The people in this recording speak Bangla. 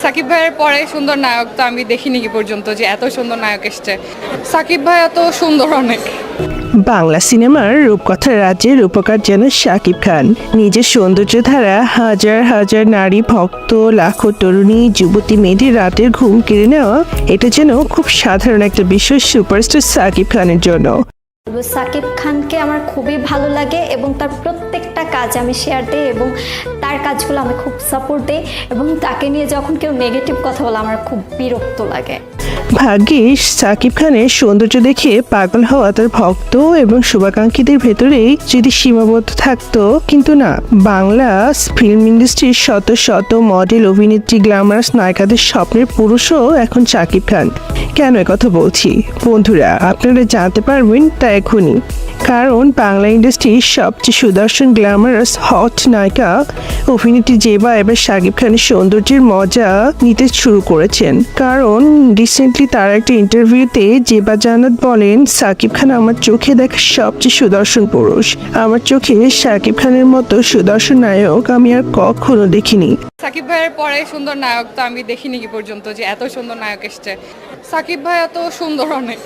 সাকিব ভাইয়ের পরে সুন্দর নায়ক তো আমি দেখিনি কি পর্যন্ত যে এত সুন্দর নায়ক এসছে। সাকিব ভাই এত সুন্দর অনেক। বাংলা সিনেমার রূপকথার রাজ্যের রূপকার যেন শাকিব খান। নিজের সৌন্দর্য ধারা হাজার হাজার নারী ভক্ত লাখো তরুণী যুবতী মেয়েদের রাতের ঘুম কেড়ে নেওয়া এটা যেন খুব সাধারণ একটা বিষয় সুপারস্টার সাকিব খানের জন্য। সাকিব খানকে আমার খুবই ভালো লাগে এবং তার প্রত্যেকটা কাজ আমি শেয়ার দিই এবং তার কাজগুলো আমি খুব সাপোর্ট দিই এবং তাকে নিয়ে যখন কেউ নেগেটিভ কথা বলে আমার খুব বিরক্ত লাগে। ভাগ্যিস, সাকিব খানের সৌন্দর্য দেখে পাগল হওয়া তার ভক্ত এবং শুভাকাঙ্ক্ষীদের ভেতরেই যদি সীমাবদ্ধ থাকতো, কিন্তু না। বাংলা ফিল্ম ইন্ডাস্ট্রির শত শত মডেল অভিনেত্রী গ্ল্যামারাস নায়িকাদের স্বপ্নের পুরুষও এখন সাকিব খান। কেন কথা বলছি? বন্ধুরা, আপনারা জানতে পারবেন তা এখনই। কারণ বাংলা ইন্ডাস্ট্রির সবচেয়ে সুদর্শন গ্ল্যামারাস হট নায়িকা অভিনেত্রী জেবা এবার শাকিব খানের সৌন্দর্যের মজা নিতে শুরু করেছেন। কারণ রিসেন্টলি তার একটা ইন্টারভিউতে জেবা জানাত বলেন, সাকিব খান আমার চোখে দেখা সবচেয়ে সুদর্শন পুরুষ। আমার চোখে শাকিব খানের মতো সুদর্শন নায়ক আমি আর কখনো দেখিনি। সাকিব ভাইয়ের পরে সুন্দর নায়ক তো আমি দেখিনি কি পর্যন্ত যে এত সুন্দর নায়ক এসছে। সাকিব ভাই এত সুন্দর অনেক।